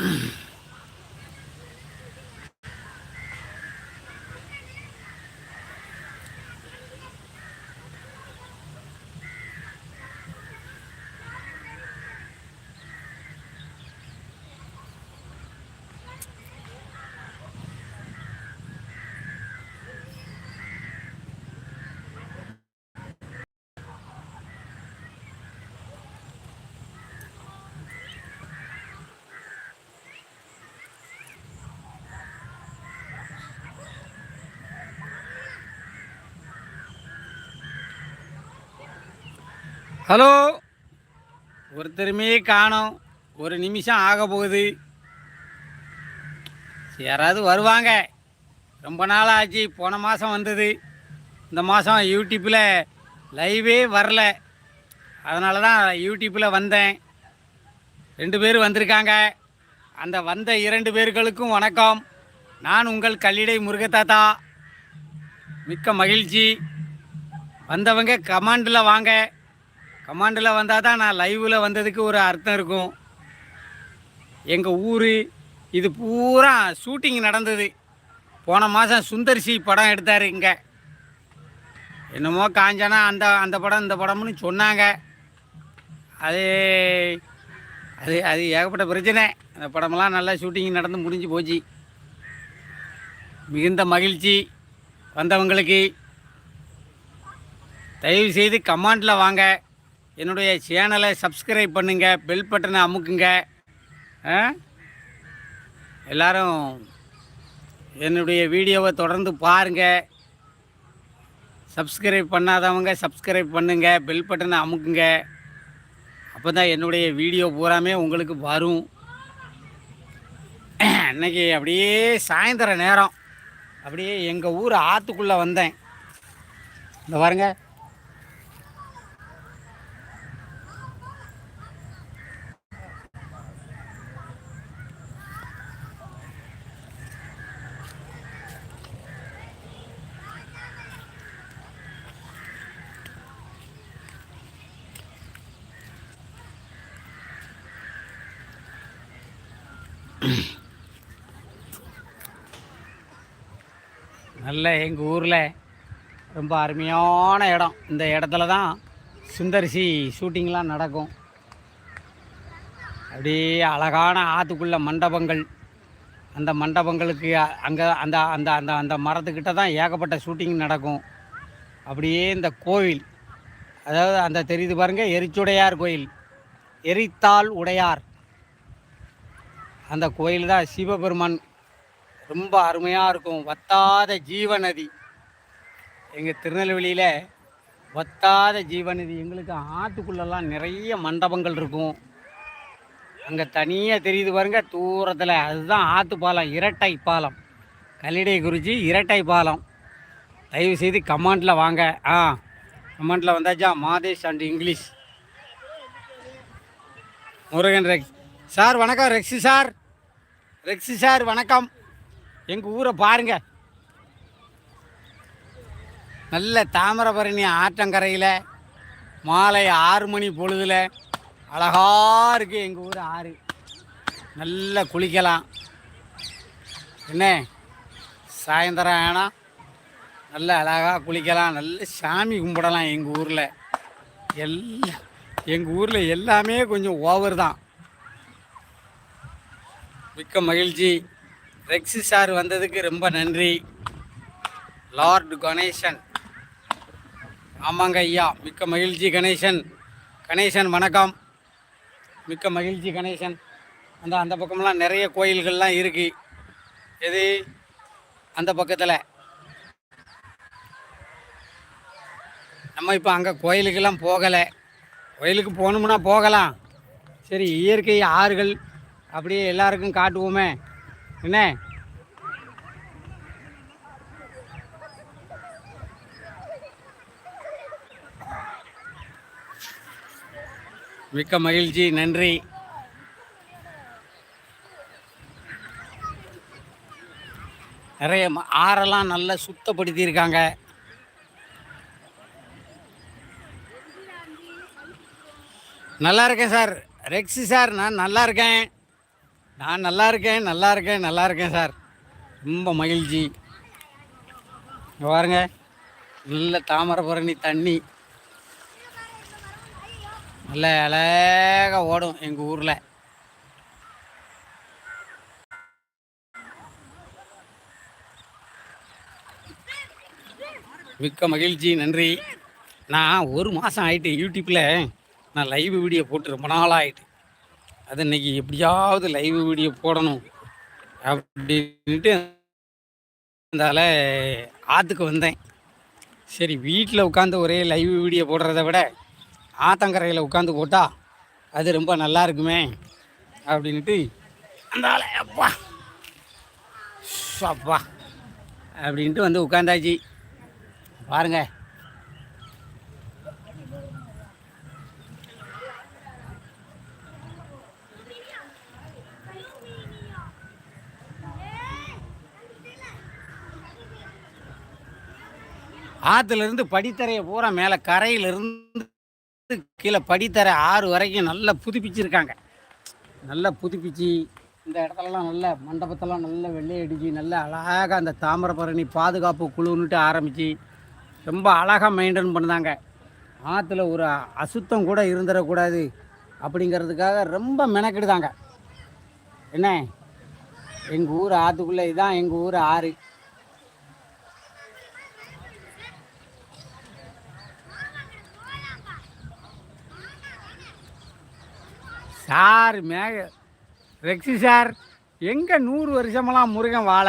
mm hello. ஒருத்தருமே காணோம். ஒரு நிமிஷம் ஆக போகுது. யாராவது வருவாங்க. ரொம்ப நாள் ஆச்சு போன மாதம் வந்தது. இந்த மாதம் யூடியூப்பில் லைவே வரல. அதனால தான் யூடியூப்பில் வந்தேன். ரெண்டு பேர் வந்திருக்காங்க. அந்த வந்த இரண்டு பேர்களுக்கும் வணக்கம். நான் உங்கள் கல்லிடை முருகத்தாத்தா மிக்க மகிழ்ச்சி. வந்தவங்க கமாண்டில் வாங்க. கமாண்டில் வந்தால் தான் நான் லைவில் வந்ததுக்கு ஒரு அர்த்தம் இருக்கும். எங்கள் ஊர் இது பூரா ஷூட்டிங் நடந்தது. போன மாதம் சுந்தர்சி படம் எடுத்தார் இங்கே. என்னமோ காஞ்சனா அந்த அந்த படம் இந்த படம்னு சொன்னாங்க. அது அது அது ஏகப்பட்ட பிரச்சனை. அந்த படமெல்லாம் நல்லா ஷூட்டிங் நடந்து முடிஞ்சு போச்சு. மிகுந்த மகிழ்ச்சி வந்தவங்களுக்கு. தயவு செய்து கமாண்டில் வாங்க. என்னுடைய சேனலை சப்ஸ்கிரைப் பண்ணுங்க பெல் பட்டனை அமுக்குங்க. எல்லோரும் எல்லாரும் என்னுடைய வீடியோவை தொடர்ந்து பாருங்கள் சப்ஸ்கிரைப் பண்ணாதவங்க சப்ஸ்கிரைப் பண்ணுங்க பெல் பட்டனை அமுக்குங்க. அப்போ தான் என்னுடைய வீடியோ பூராமே உங்களுக்கு வரும். அன்னைக்கு அப்படியே சாயந்தர நேரம். அப்படியே எங்கள் ஊர் ஆற்றுக்குள்ளே வந்தேன். இந்த பாருங்கள் நல்ல எங்கள் ஊரில் ரொம்ப அருமையான இடம். இந்த இடத்துல தான் சுந்தரிசி ஷூட்டிங்லாம் நடக்கும். அப்படியே அழகான ஆற்றுக்குள்ள மண்டபங்கள். அந்த மண்டபங்களுக்கு அங்கே அந்த அந்த அந்த அந்த மரத்துக்கிட்ட தான் ஏகப்பட்ட ஷூட்டிங் நடக்கும். அப்படியே இந்த கோவில் அதாவது அந்த தெரியுது பாருங்கள் எரிச்சுடையார் கோயில். எரித்தால் உடையார். அந்த கோயில் தான் சிவபெருமான். ரொம்ப அருமையாக இருக்கும். வத்தாத ஜீவநதி. எங்கள் திருநெல்வேலியில் வத்தாத ஜீவநதி. எங்களுக்கு ஆற்றுக்குள்ளெல்லாம் நிறைய மண்டபங்கள் இருக்கும். அங்கே தனியாக தெரியுது பாருங்க தூரத்தில். அதுதான் ஆற்று பாலம் இரட்டை பாலம். கல்லிடை குறிச்சி இரட்டை பாலம். தயவு செய்து கமாண்டில் வாங்க. ஆ கமாண்டில் வந்தாச்சா? Madhesh and English. Murugan Rex. Sir வணக்கம் ரெக்ஸி சார். ரெக்ஸி சார் வணக்கம். எங்கள் ஊரை பாருங்க. நல்ல தாமிரபரணி ஆற்றங்கரையில் மாலை ஆறு மணி பொழுதுல அழகாக இருக்குது எங்கள் ஊர் ஆறு. நல்லா குளிக்கலாம். என்ன? சாயந்தரம் ஆனால் நல்ல அழகாக குளிக்கலாம். நல்ல சாமி கும்பிடலாம் எங்கள் ஊரில். எல்லாம் எங்கள் ஊரில் எல்லாமே கொஞ்சம் ஓவர் தான். மிக்க மகிழ்ச்சி. ரெக்ஸி சார் வந்ததுக்கு ரொம்ப நன்றி. லார்டு கணேசன். ஆமாங்க ஐயா மிக்க மகிழ்ச்சி கணேசன். கணேசன் வணக்கம். மிக்க மகிழ்ச்சி கணேசன். அந்த அந்த பக்கம்லாம் நிறைய கோயில்கள்லாம் இருக்குது எது? அந்த பக்கத்தில். நம்ம இப்போ அங்கே கோயிலுக்கெல்லாம் போகலை. கோயிலுக்கு போகணும்னா போகலாம். சரி இயற்கை ஆறுகள் அப்படியே எல்லாருக்கும் காட்டுவோமே. என்ன? மிக்க மகிழ்ச்சி நன்றி. நிறைய ம- ஆறெல்லாம் நல்லா சுத்தப்படுத்தியிருக்காங்க. நல்லா இருக்கேன் சார். ரெக்ஸி சார் நான் நல்லா இருக்கேன். நான் நல்லா இருக்கேன் நல்லா இருக்கேன் நல்லா இருக்கேன் சார். ரொம்ப மகிழ்ச்சி. பாருங்க. நல்ல தாமரபரணி தண்ணி. நல்ல அழகாக ஓடும் எங்கள் ஊரில். மிக்க மகிழ்ச்சி நன்றி. நான் ஒரு மாதம் ஆகிட்டு யூடியூப்பில் நான் லைவ் வீடியோ போட்டு ரொம்ப நாளாக ஆயிட்டு அது இன்னைக்கு எப்படியாவது லைவ் வீடியோ போடணும் அப்படின்ட்டு அதனால் ஆற்றுக்கு வந்தேன். சரி வீட்டில் உட்காந்து ஒரே லைவ் வீடியோ போடுறத விட ஆத்தங்கரையில் உட்காந்து போட்டால் அது ரொம்ப நல்லா இருக்குமே அப்படின்ட்டு அந்த அப்பா அப்பா அப்படின்ட்டு வந்து உட்காந்தாச்சு பாருங்கள் ஆற்றுலேருந்து இருந்து படித்தரையை பூரா மேலே கரையிலிருந்து கீழே படித்தரை ஆறு வரைக்கும் நல்லா புதுப்பிச்சிருக்காங்க. நல்லா புதுப்பிச்சு இந்த இடத்துலலாம் நல்ல மண்டபத்தெல்லாம் நல்ல வெள்ளையடிச்சு நல்ல அழகாக அந்த தாமிரபரணி பாதுகாப்பு குழுன்னுட்டு ஆரம்பித்து ரொம்ப அழகாக மெயின்டைன் பண்ணாங்க ஆற்றுல ஒரு அசுத்தம் கூட இருந்துடக்கூடாது அப்படிங்கிறதுக்காக ரொம்ப மெனக்கிடுதாங்க என்ன? எங்கள் ஊர் ஆற்றுக்குள்ளே இதுதான் எங்கள் ஊர் ஆறு. சார் மேக ரெக்ஸி சார் எங்கே நூறு வருஷமெல்லாம் முருகன் வாழ?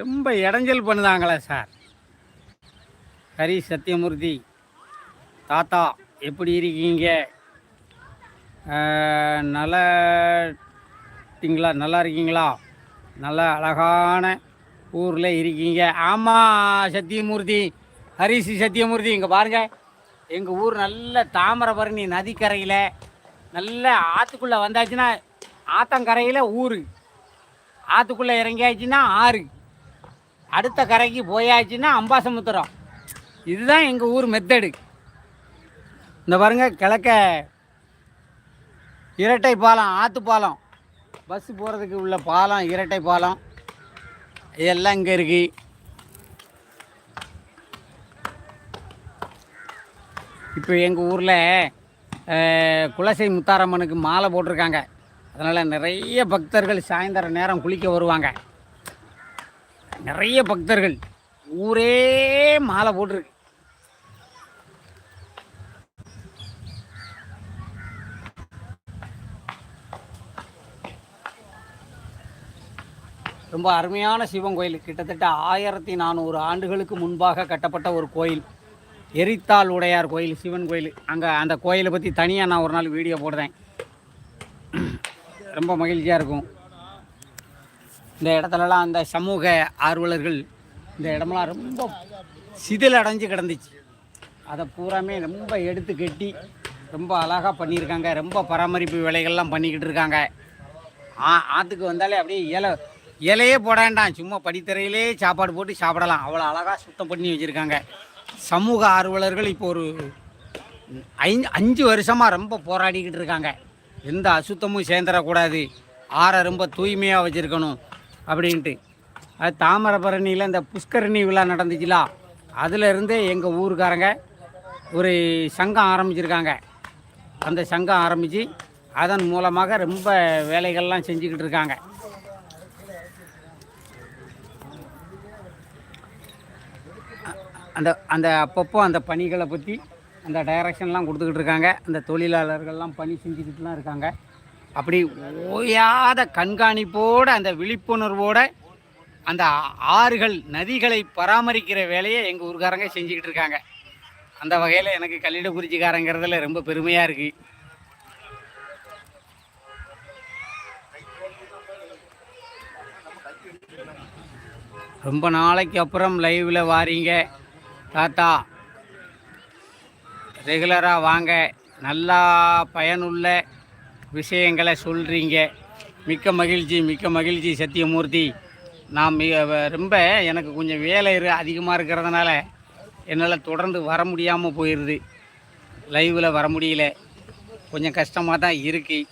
ரொம்ப இடைஞ்சல் பண்ணுதாங்களே சார். ஹரி சத்யமூர்த்தி தாத்தா எப்படி இருக்கீங்க? நல்லா நல்லாட்டிங்களா நல்லா இருக்கீங்களா? நல்ல அழகான ஊரில் இருக்கீங்க. ஆமாம் சத்தியமூர்த்தி ஹரிசி சத்தியமூர்த்தி இங்கே பாருங்கள் எங்கள் ஊர் நல்ல தாமிரபரணி நதிக்கரையில் நல்ல ஆற்றுக்குள்ளே வந்தாச்சுன்னா ஆத்தங்கரையில் ஊர். ஆற்றுக்குள்ளே இறங்கியாச்சுன்னா ஆறு. அடுத்த கரைக்கு போயாச்சுன்னா அம்பாசமுத்திரம். இதுதான் எங்கள் ஊர் மெத்தடு. இந்த பாருங்க கிழக்க இரட்டை பாலம் ஆற்று பாலம். பஸ்ஸு போகிறதுக்கு உள்ள பாலம் இரட்டை பாலம். இதெல்லாம் இங்கே இருக்கு. இப்போ எங்கள் ஊரில் குலசை முத்தாரம்மனுக்கு மாலை போட்டிருக்காங்க. அதனால் நிறைய பக்தர்கள் சாயந்தரம் நேரம் குளிக்க வருவாங்க. நிறைய பக்தர்கள் ஊரே மாலை போட்டிருக்கு. ரொம்ப அருமையான சிவன் கோயில். கிட்டத்தட்ட ஆயிரத்தி நானூறு ஆண்டுகளுக்கு முன்பாக கட்டப்பட்ட ஒரு கோயில். எரித்தாள் உடையார் கோயில் சிவன் கோயில். அங்கே அந்த கோயிலை பற்றி தனியாக நான் ஒரு நாள் வீடியோ போடுறேன். ரொம்ப மகிழ்ச்சியாக இருக்கும். இந்த இடத்துலலாம் அந்த சமூக ஆர்வலர்கள் இந்த இடமெல்லாம் ரொம்ப சிதில் அடைஞ்சு கிடந்துச்சு. அதை பூராமே ரொம்ப எடுத்து கட்டி ரொம்ப அழகாக பண்ணியிருக்காங்க. ரொம்ப பராமரிப்பு வேலைகள்லாம் பண்ணிக்கிட்டு இருக்காங்க. ஆ ஆற்றுக்கு வந்தாலே அப்படியே இலை இலையே போட வேண்டாம். சும்மா படித்தரையிலே சாப்பாடு போட்டு சாப்பிடலாம். அவ்வளோ அழகாக சுத்தம் பண்ணி வச்சுருக்காங்க. சமூக ஆர்வலர்கள் இப்போ ஒரு ஐந்து அஞ்சு வருஷமாக ரொம்ப போராடிக்கிட்டு இருக்காங்க. எந்த அசுத்தமும் சேர்ந்துடக்கூடாது. ஆறை ரொம்ப தூய்மையாக வச்சுருக்கணும் அப்படின்ட்டு. அது தாமிரபரணியில் இந்த புஷ்கரணி விழா நடந்துச்சுலா அதிலிருந்தே எங்கள் ஊருக்காரங்க ஒரு சங்கம் ஆரம்பிச்சிருக்காங்க. அந்த சங்கம் ஆரம்பித்து அதன் மூலமாக ரொம்ப வேலைகள்லாம் செஞ்சுக்கிட்டு இருக்காங்க. அந்த அந்த அப்பப்போ அந்த பணிகளை பற்றி அந்த டைரக்ஷன்லாம் கொடுத்துக்கிட்டு இருக்காங்க. அந்த தொழிலாளர்கள்லாம் பணி செஞ்சுக்கிட்டுலாம் இருக்காங்க. அப்படி ஓயாத கண்காணிப்போடு அந்த விழிப்புணர்வோடு அந்த ஆறுகள் நதிகளை பராமரிக்கிற வேலையை எங்கள் ஊருக்காரங்க செஞ்சுக்கிட்டு இருக்காங்க. அந்த வகையில் எனக்கு கல்லிடக்குறிச்சிக்காரங்கிறதுல ரொம்ப பெருமையாக இருக்குது ரொம்ப நாளைக்கு அப்புறம் லைவில் வாரீங்க. தாத்தா ரெகுலராக வாங்க. நல்லா பயனுள்ள விஷயங்களை சொல்கிறீங்க மிக்க மகிழ்ச்சி மிக்க மகிழ்ச்சி சத்தியமூர்த்தி. நான் மிக ரொம்ப எனக்கு கொஞ்சம் வேலை இரு அதிகமாக இருக்கிறதுனால என்னால் தொடர்ந்து வர முடியாமல் போயிடுது லைவில் வர முடியல. கொஞ்சம் கஷ்டமாக தான் இருக்குது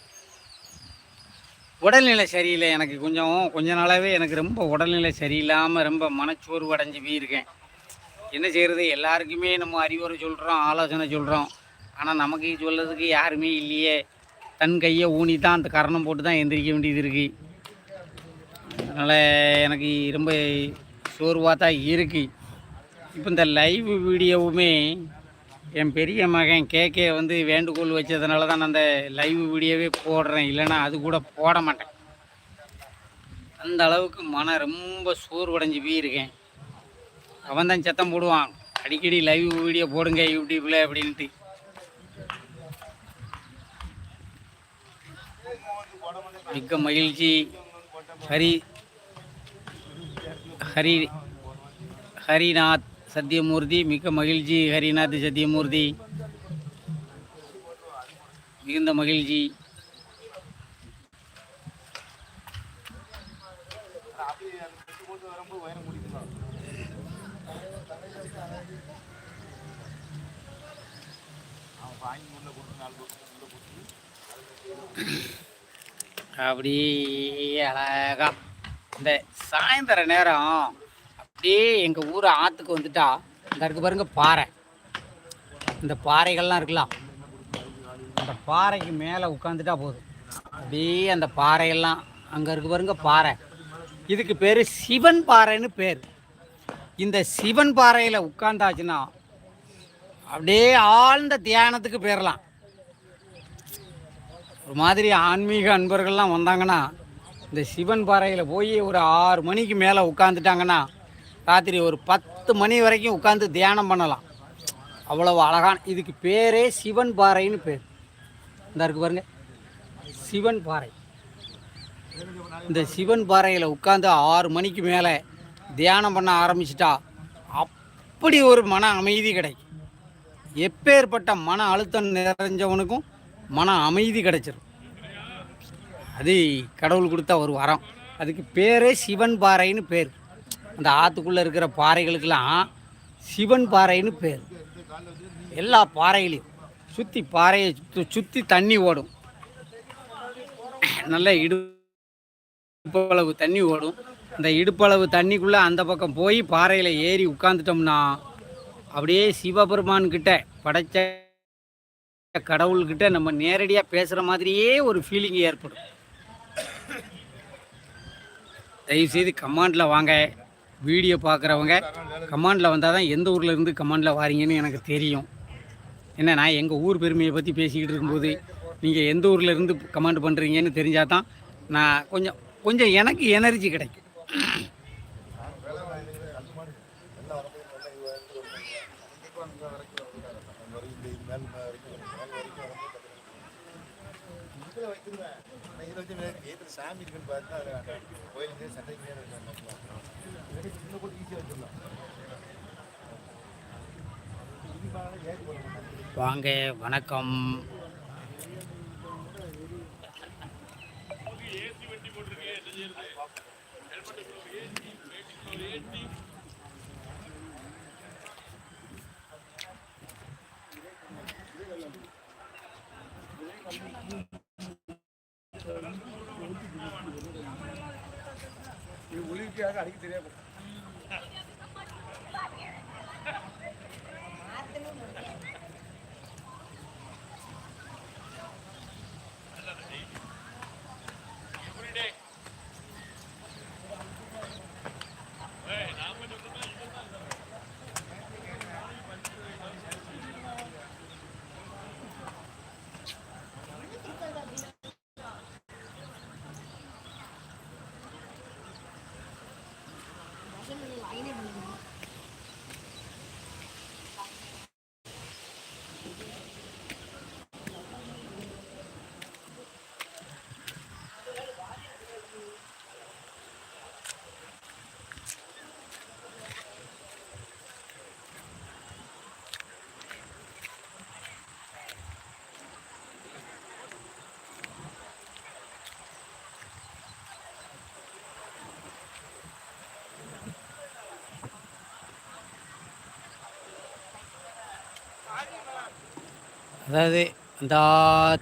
உடல்நிலை சரியில்லை எனக்கு கொஞ்சம். கொஞ்ச நாளாகவே எனக்கு ரொம்ப உடல்நிலை சரியில்லாமல் ரொம்ப மனச்சோர்வு அடைஞ்சு போயிருக்கேன். என்ன செய்கிறது எல்லாருக்குமே நம்ம அறிவுரை சொல்கிறோம் ஆலோசனை சொல்கிறோம் ஆனால் நமக்கு சொல்கிறதுக்கு யாருமே இல்லையே. தன் கையை ஊனி தான் அந்த கரணம் போட்டு தான் எந்திரிக்க வேண்டியது இருக்குது அதனால் எனக்கு ரொம்ப சோர்வாக தான் இருக்குது இப்போ இந்த லைவ் வீடியோவுமே என் பெரிய மகன் கேகே வந்து வேண்டுகோள் வச்சதுனால தான் நான் அந்த லைவ் வீடியோவே போடுறேன். இல்லைன்னா அது கூட போட மாட்டேன். அந்த அளவுக்கு மன ரொம்ப சோர்வடைஞ்சு போயிருக்கேன். அவன் தான் சத்தம் போடுவான். அடிக்கடி லைவ் வீடியோ போடுங்க யூடியூப்பில் அப்படின்ட்டு. மிக்க மகிழ்ச்சி. ஹரி ஹரி ஹரிநாத் சத்யமூர்த்தி மிக்க மகிழ்ச்சி ஹரிநாத் சத்யமூர்த்தி மிகுந்த மகிழ்ச்சி. அப்படியே அழகா. இந்த சாயந்தர நேரம் அப்படியே எங்கள் ஊர் ஆற்றுக்கு வந்துட்டா இந்த இருக்கு பாருங்க பாறை. இந்த பாறைகள்லாம் இருக்கலாம் அந்த பாறைக்கு மேலே உட்காந்துட்டா போதும். அப்படியே அந்த பாறையெல்லாம் அங்கே இருக்கு பாருங்க பாறை. இதுக்கு பேர் சிவன் பாறைன்னு பேர். இந்த சிவன் பாறையில் உட்காந்தாச்சுன்னா அப்படியே ஆழ்ந்த தியானத்துக்கு போயிடலாம் ஒரு மாதிரி ஆன்மீக அன்பர்கள்லாம் வந்தாங்கன்னா இந்த சிவன் பாறையில் போய் ஒரு ஆறு மணிக்கு மேலே உட்காந்துட்டாங்கன்னா ராத்திரி ஒரு பத்து மணி வரைக்கும் உட்காந்து தியானம் பண்ணலாம். அவ்வளவு அழகான இதுக்கு பேரே சிவன் பாறைன்னு பேர். இந்த இருக்கு பாருங்க. சிவன் பாறை. இந்த சிவன் பாறையில் உட்காந்து ஆறு மணிக்கு மேலே தியானம் பண்ண ஆரம்பிச்சிட்டா அப்படி ஒரு மன அமைதி கிடைக்கும். எப்பேற்பட்ட மன அழுத்தம் நிறைஞ்சவனுக்கும் மன அமைதி கிடைச்சிரும். அது கடவுள் கொடுத்த ஒரு வரம். அதுக்கு பேரே சிவன் பாறைன்னு பேர். அந்த ஆற்றுக்குள்ளே இருக்கிற பாறைகளுக்கெல்லாம் சிவன் பாறைன்னு பேர். எல்லா பாறைகளையும் சுற்றி பாறையை சுற்றி சுற்றி தண்ணி ஓடும். நல்ல இடுப்பளவு தண்ணி ஓடும். இந்த இடுப்பளவு தண்ணிக்குள்ளே அந்த பக்கம் போய் பாறையில் ஏறி உட்காந்துட்டோம்னா அப்படியே சிவபெருமான் கிட்ட படைச்ச கடவுள்கிட்ட நம்ம நேரடியாக பேசுகிற மாதிரியே ஒரு ஃபீலிங் ஏற்படும். தயவுசெய்து கமாண்டில் வாங்க. வீடியோ பார்க்குறவங்க கமாண்டில் வந்தால் தான் எந்த ஊரில் இருந்து கமாண்டில் வாரீங்கன்னு எனக்கு தெரியும். என்ன நான் எங்கள் ஊர் பெருமையை பற்றி பேசிக்கிட்டு இருக்கும்போது நீங்கள் எந்த ஊரில் இருந்து கமாண்ட் பண்ணுறீங்கன்னு தெரிஞ்சால் தான் நான் கொஞ்சம் கொஞ்சம் எனக்கு எனர்ஜி கிடைக்கும். சாமி இருக்குன்னு பார்த்தா கோயிலுக்கு சண்டைக்கு சின்ன போட்டு ஈஸியாக வச்சிடலாம் வாங்க வணக்கம். ஒளிக்காக அடிக்க தெரியாது அதாவது அந்த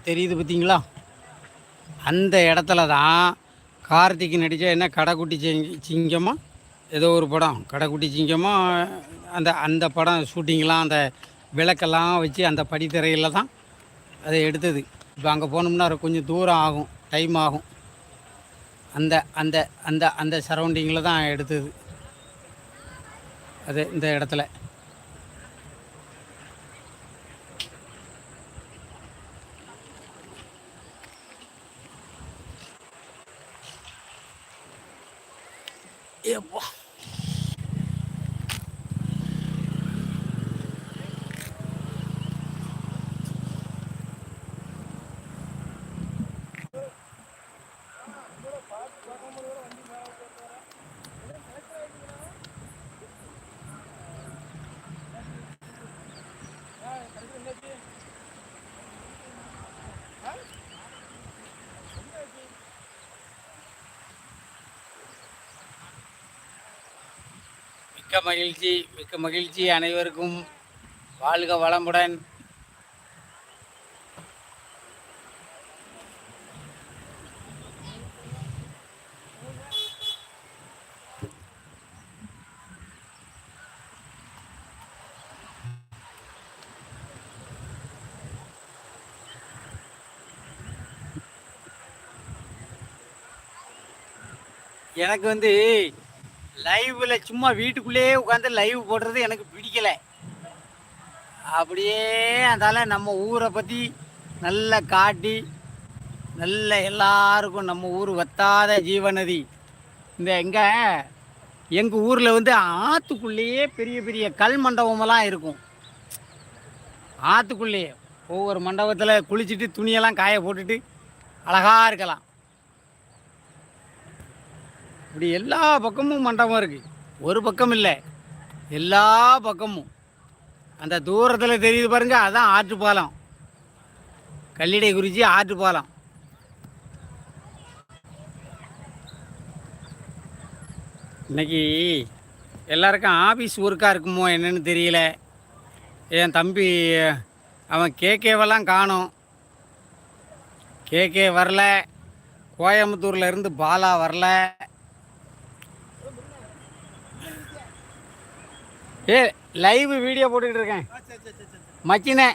தெரியுது பார்த்தீங்களா? அந்த இடத்துல தான் கார்த்திக் நடித்த என்ன கடைக்குட்டி சிங்க சிங்கமா? ஏதோ ஒரு படம். கடைக்குட்டி சிங்கமா? அந்த அந்த படம் ஷூட்டிங்லாம் அந்த விளக்கெல்லாம் வச்சு அந்த படித்திரையில் தான் அதை எடுத்தது. இப்போ அங்கே போனோம்னா கொஞ்சம் தூரம் ஆகும் டைம் ஆகும். அந்த அந்த அந்த அந்த சரௌண்டிங்கில் தான் எடுத்தது. அது இந்த இடத்துல. అబ్బా மிக்க மகிழ்ச்சி மிக்க மகிழ்ச்சி அனைவருக்கும். வாழ்க வளமுடன். எனக்கு வந்து லைவில் சும்மா வீட்டுக்குள்ளேயே உட்காந்து லைவ் போடுறது எனக்கு பிடிக்கலை. அப்படியே அதால நம்ம ஊரை பற்றி நல்லா காட்டி நல்ல எல்லாருக்கும் நம்ம ஊர் வத்தாத ஜீவநதி. இந்த எங்கே எங்கள் ஊரில் வந்து ஆற்றுக்குள்ளேயே பெரிய பெரிய கல் மண்டபமெல்லாம் இருக்கும். ஆற்றுக்குள்ளேயே ஒவ்வொரு மண்டபத்தில் குளிச்சுட்டு துணியெல்லாம் காய போட்டுட்டு அழகாக இருக்கலாம். இப்படி எல்லா பக்கமும் மண்டபம் இருக்குது ஒரு பக்கம் இல்லை. எல்லா பக்கமும். அந்த தூரத்தில் தெரியுது பாருங்க அதான் ஆற்றுப்பாலம். கல்லிடை குறிச்சி ஆற்றுப்பாலம். இன்னைக்கு எல்லாருக்கும் ஆஃபீஸ் ஒர்க்காக இருக்குமோ என்னன்னு தெரியல. என் தம்பி அவன் கேகேவெல்லாம் காணும். கேகே வரல. கோயம்புத்தூரில் இருந்து பாலா வரல. ஏ லைவ் வீடியோ போட்டுக்கிட்டு இருக்கேன். மச்சினே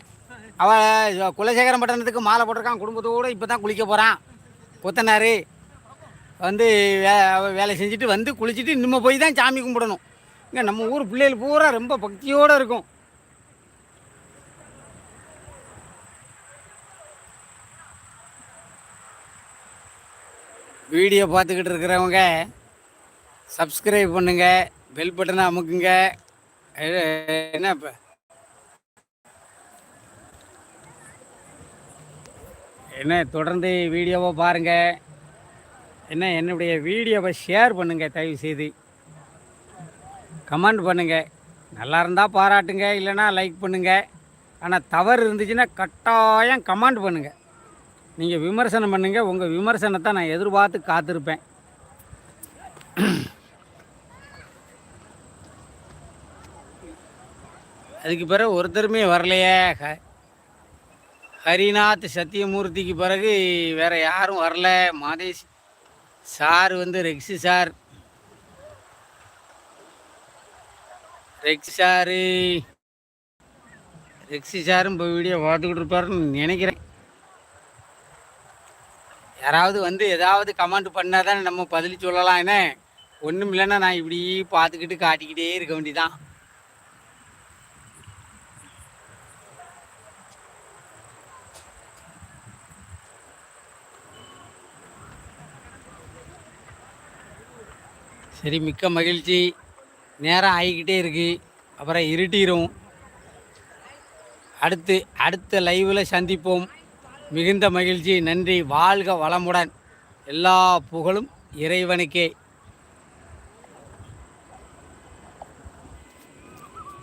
அவள் குலசேகரம் பட்டணத்துக்கு மாலை போட்டிருக்கான். குடும்பத்தோடு இப்போ தான் குளிக்க போகிறான் கொத்தனார் வந்து வே வேலை செஞ்சுட்டு வந்து குளிச்சுட்டு இன்னும் போய் தான் சாமி கும்பிடணும். இங்கே நம்ம ஊர் பிள்ளைகள் பூரா ரொம்ப பக்தியோடு இருக்கும். வீடியோ பார்த்துக்கிட்டு இருக்கிறவங்க சப்ஸ்கிரைப் பண்ணுங்கள் பெல் பட்டனை அமுக்குங்க. என்ன இப்போ? என்ன தொடர்ந்து வீடியோவை பாருங்கள் என்ன என்னுடைய வீடியோவை ஷேர் பண்ணுங்கள் தயவு செய்து கமெண்ட் பண்ணுங்கள் நல்லா இருந்தால் பாராட்டுங்க இல்லைன்னா லைக் பண்ணுங்கள் ஆனால் தவறு இருந்துச்சுன்னா கட்டாயம் கமெண்ட் பண்ணுங்கள் நீங்கள் விமர்சனம் பண்ணுங்கள் உங்கள் விமர்சனத்தை நான் எதிர்பார்த்து காத்திருப்பேன். அதுக்கு பிறகு ஒருத்தருமே வரலையே. ஹ ஹரிநாத் சத்தியமூர்த்திக்கு பிறகு வேறு யாரும் வரல. மாதேஷ் சார் வந்து Rexy sir. Rexy sir. Rexy சாரும் இப்போ வீடியோ பார்த்துக்கிட்டு இருப்பாருன்னு நினைக்கிறேன். யாராவது வந்து ஏதாவது கமெண்ட் பண்ணால் தானே நம்ம பதில் சொல்லலாம் என்ன? ஒன்றும் இல்லைன்னா நான் இப்படி பார்த்துக்கிட்டு காட்டிக்கிட்டே இருக்க வேண்டியதான் சரி மிக்க மகிழ்ச்சி. நேரம் ஆகிக்கிட்டே இருக்குது அப்புறம் இருட்டிரும். அடுத்து அடுத்த லைவில் சந்திப்போம். மிகுந்த மகிழ்ச்சி. நன்றி. வாழ்க வளமுடன். எல்லா புகழும் இறைவனுக்கே.